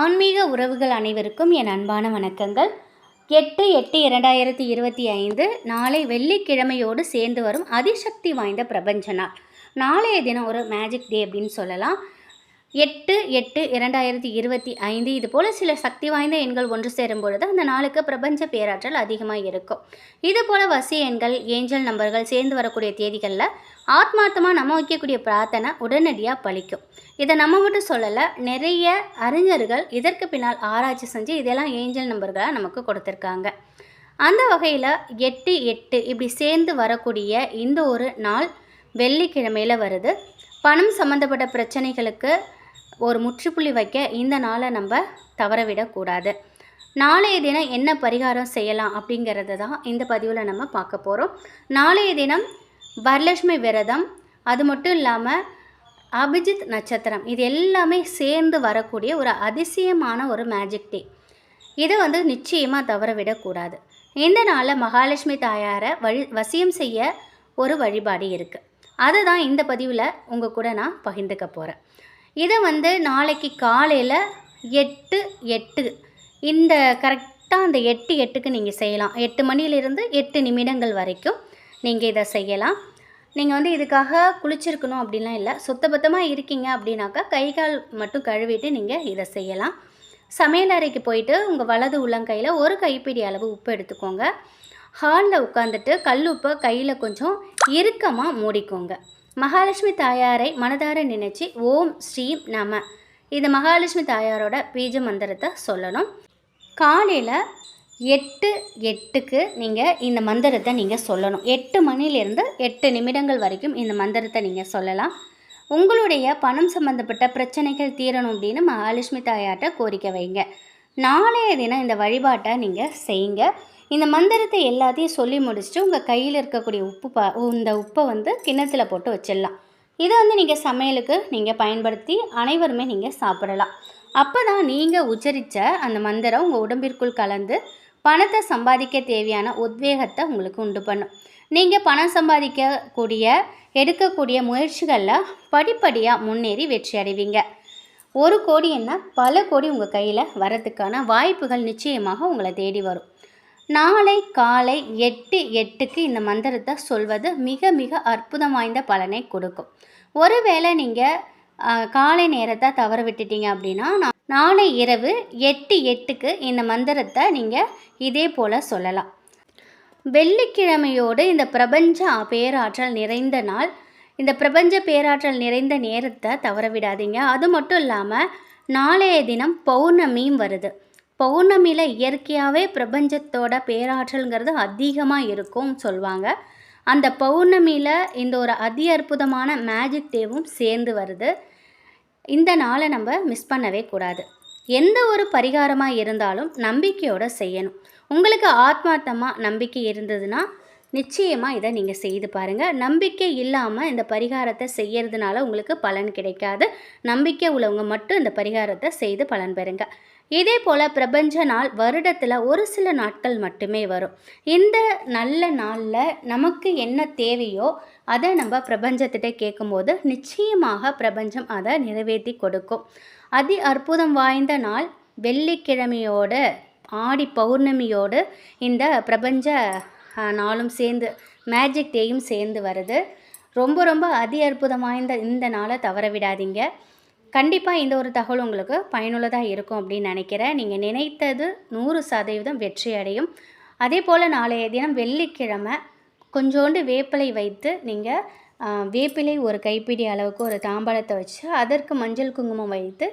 ஆன்மீக உறவுகள் அனைவருக்கும் என் அன்பான வணக்கங்கள். எட்டு எட்டு இரண்டாயிரத்தி இருபத்தி ஐந்து நாளை வெள்ளிக்கிழமையோடு சேர்ந்து வரும் அதிசக்தி வாய்ந்த பிரபஞ்ச நாள். நாளைய தினம் ஒரு மேஜிக் டே அப்படின்னு சொல்லலாம். எட்டு எட்டு இரண்டாயிரத்தி இருபத்தி ஐந்து. இது போல் சில சக்தி வாய்ந்த எண்கள் ஒன்று சேரும் பொழுது அந்த நாளுக்கு பிரபஞ்ச பேராற்றல் அதிகமாக இருக்கும். இது போல் வசி எண்கள் ஏஞ்சல் நம்பர்கள் சேர்ந்து வரக்கூடிய தேதிகளில் ஆத்மார்த்தமாக நம்ம வைக்கக்கூடிய பிரார்த்தனை உடனடியாக பழிக்கும் இதை நம்ம மட்டும் சொல்லலை நிறைய அறிஞர்கள் இதற்கு பின்னால் ஆராய்ச்சி செஞ்சு இதெல்லாம் ஏஞ்சல் நம்பர்களாக நமக்கு கொடுத்துருக்காங்க. அந்த வகையில் எட்டு எட்டு இப்படி சேர்ந்து வரக்கூடிய இந்த ஒரு நாள் வெள்ளிக்கிழமையில் வருது. பணம் சம்மந்தப்பட்ட பிரச்சனைகளுக்கு ஒரு முற்றுப்புள்ளி வைக்க இந்த நாளை நம்ம தவறவிடக்கூடாது நாளைய தினம் என்ன பரிகாரம் செய்யலாம் அப்படிங்கிறத தான் இந்த பதிவில் நம்ம பார்க்க போகிறோம் நாளைய தினம் வரலட்சுமி விரதம் அது மட்டும் இல்லாமல் அபிஜித் நட்சத்திரம் இது எல்லாமே சேர்ந்து வரக்கூடிய ஒரு அதிசயமான ஒரு மேஜிக் டே இதை வந்து நிச்சயமாக தவற விடக்கூடாது இந்த நாளில் மகாலட்சுமி தாயாரை வழி வசியம் செய்ய ஒரு வழிபாடு இருக்குது அதை தான் இந்த பதிவில் உங்கள் கூட நான் பகிர்ந்துக்க போகிறேன் இதை வந்து நாளைக்கு காலையில் எட்டு எட்டு. இந்த கரெக்டாக அந்த எட்டு எட்டுக்கு நீங்கள் செய்யலாம். எட்டு மணியிலிருந்து எட்டு நிமிடங்கள் வரைக்கும் நீங்கள் இதை செய்யலாம். நீங்கள் வந்து இதுக்காக குளிச்சிருக்கணும் அப்படின்லாம் இல்லை. சுத்தபத்தமாக இருக்கீங்க அப்படின்னாக்கா கை கால் மட்டும் கழுவிட்டு நீங்கள் இதை செய்யலாம். சமையல் அறைக்கு போயிட்டு உங்கள் வலது உள்ளங்கையில் ஒரு கைப்பிடி அளவு உப்பு எடுத்துக்கோங்க. ஹாலில் உட்காந்துட்டு கல் உப்பை கையில் கொஞ்சம் இறுக்கமாக மூடிக்கோங்க. மகாலட்சுமி தாயாரை மனதார நினைச்சு ஓம் ஸ்ரீம் நம. இது மகாலட்சுமி தாயாரோட பீஜ மந்திரத்தை சொல்லணும். காலையில் எட்டு எட்டுக்கு நீங்கள் இந்த மந்திரத்தை நீங்கள் சொல்லணும். எட்டு மணிலேருந்து எட்டு நிமிடங்கள் வரைக்கும் இந்த மந்திரத்தை நீங்கள் சொல்லலாம். உங்களுடைய பணம் சம்மந்தப்பட்ட பிரச்சனைகள் தீரணும் அப்படின்னு மகாலட்சுமி தாயார்கிட்ட கோரிக்கை வைங்க. நாளைய தினம் இந்த வழிபாட்டை நீங்கள் செய்யுங்க. இந்த மந்திரத்தை எல்லாத்தையும் சொல்லி முடிச்சுட்டு உங்கள் கையில் இருக்கக்கூடிய உப்பு பா இந்த உப்பை வந்து கிண்ணத்தில் போட்டு வச்சிடலாம். இதை வந்து நீங்கள் சமையலுக்கு நீங்கள் பயன்படுத்தி அனைவருமே நீங்கள் சாப்பிடலாம். அப்போ தான் நீங்கள் உச்சரித்த அந்த மந்திரம் உங்கள் உடம்பிற்குள் கலந்து பணத்தை சம்பாதிக்க தேவையான உத்வேகத்தை உங்களுக்கு உண்டு பண்ணும். நீங்கள் பணம் சம்பாதிக்கக்கூடிய எடுக்கக்கூடிய முயற்சிகளில் படிப்படியாக முன்னேறி வெற்றி அடைவீங்க. ஒரு கோடி என்ன? பல கோடி உங்கள் கையில் வரத்துக்கான வாய்ப்புகள் நிச்சயமாக உங்களை தேடி வரும். நாளை காலை எட்டு எட்டுக்கு இந்த மந்திரத்தை சொல்வது மிக மிக அற்புதம் வாய்ந்த பலனை கொடுக்கும். ஒருவேளை நீங்கள் காலை நேரத்தை தவற விட்டுட்டீங்க அப்படின்னா நாளை இரவு எட்டு எட்டுக்கு இந்த மந்திரத்தை நீங்கள் இதே போல் சொல்லலாம். வெள்ளிக்கிழமையோடு இந்த பிரபஞ்ச பேராற்றல் நிறைந்த நாள் இந்த பிரபஞ்ச பேராற்றல் நிறைந்த நேரத்தை தவற விடாதீங்க. அது மட்டும் இல்லாமல் நாளைய தினம் பௌர்ணமியும் வருது. பௌர்ணமியில் இயற்கையாகவே பிரபஞ்சத்தோட பேராற்றல்ங்கிறது அதிகமாக இருக்கும்னு சொல்லுவாங்க அந்த பௌர்ணமியில் இந்த ஒரு அதி அற்புதமான மேஜிக் டேவும் சேர்ந்து வருது. இந்த நாளை நம்ம மிஸ் பண்ணவே கூடாது. எந்த ஒரு பரிகாரமாக இருந்தாலும் நம்பிக்கையோடு செய்யணும். உங்களுக்கு ஆத்மார்த்தமாக நம்பிக்கை இருந்ததுன்னா நிச்சயமாக இதை நீங்கள் செய்து பாருங்கள் நம்பிக்கை இல்லாமல் இந்த பரிகாரத்தை செய்யறதுனால உங்களுக்கு பலன் கிடைக்காது. நம்பிக்கை உள்ளவங்க மட்டும் இந்த பரிகாரத்தை செய்து பலன் பெறுங்க. இதே போல் பிரபஞ்ச நாள் வருடத்தில் ஒரு சில நாட்கள் மட்டுமே வரும். இந்த நல்ல நாளில் நமக்கு என்ன தேவையோ அதை நம்ம பிரபஞ்சத்திட்ட கேட்கும்போது நிச்சயமாக பிரபஞ்சம் அதை நிறைவேற்றி கொடுக்கும். அதி அற்புதம் வாய்ந்த நாள் வெள்ளிக்கிழமையோடு ஆடி பௌர்ணமியோடு இந்த பிரபஞ்ச நாளும் சேர்ந்து மேஜிக் டேயும் சேர்ந்து வருது. ரொம்ப ரொம்ப அதி அற்புதமாக இந்த இந்த நாளை தவற விடாதீங்க. கண்டிப்பாக இந்த ஒரு தகவல் உங்களுக்கு பயனுள்ளதாக இருக்கும் அப்படின்னு நினைக்கிறேன். நீங்கள் நினைத்தது நூறு சதவீதம் வெற்றி அடையும். அதே போல் நாளைய தினம் வெள்ளிக்கிழமை கொஞ்சோண்டு வேப்பிலை வைத்து நீங்கள் வேப்பிலை ஒரு கைப்பிடி அளவுக்கு ஒரு தாம்பாளத்தை வச்சு அதற்கு மஞ்சள் குங்குமம் வைத்து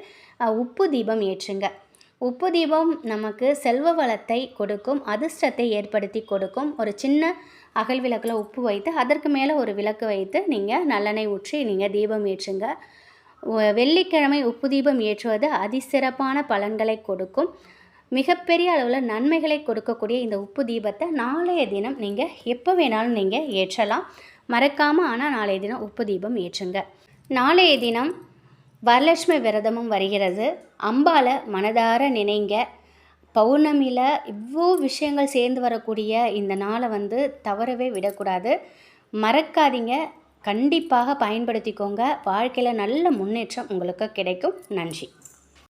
உப்பு தீபம் ஏற்றுங்க. உப்பு தீபம் நமக்கு செல்வ வளத்தை கொடுக்கும் அதிர்ஷ்டத்தை ஏற்படுத்தி கொடுக்கும். ஒரு சின்ன அகல் விளக்கில் உப்பு வைத்து அதற்கு மேலே ஒரு விளக்கு வைத்து நீங்கள் நல்லெண்ணெய் ஊற்றி நீங்கள் தீபம் ஏற்றுங்க. வெள்ளிக்கிழமை உப்பு தீபம் ஏற்றுவது அதிசிறப்பான பலன்களை கொடுக்கும். மிகப்பெரிய அளவில் நன்மைகளை கொடுக்கக்கூடிய இந்த உப்பு தீபத்தை நாளைய தினம் நீங்கள் எப்போ வேணாலும் நீங்கள் ஏற்றலாம். மறக்காமல் ஆனால் நாளைய தினம் உப்பு தீபம் ஏற்றுங்க. நாளைய தினம் வரலட்சுமி விரதமும் வருகிறது. அம்பால மனதார நினைங்க. பௌர்ணமியில் இவ்வளோ விஷயங்கள் சேர்ந்து வரக்கூடிய இந்த நாளை வந்து தவறவே விடக்கூடாது. மறக்காதீங்க. கண்டிப்பாக பயன்படுத்திக்கோங்க. வாழ்க்கையில் நல்ல முன்னேற்றம் உங்களுக்கு கிடைக்கும். நன்றி.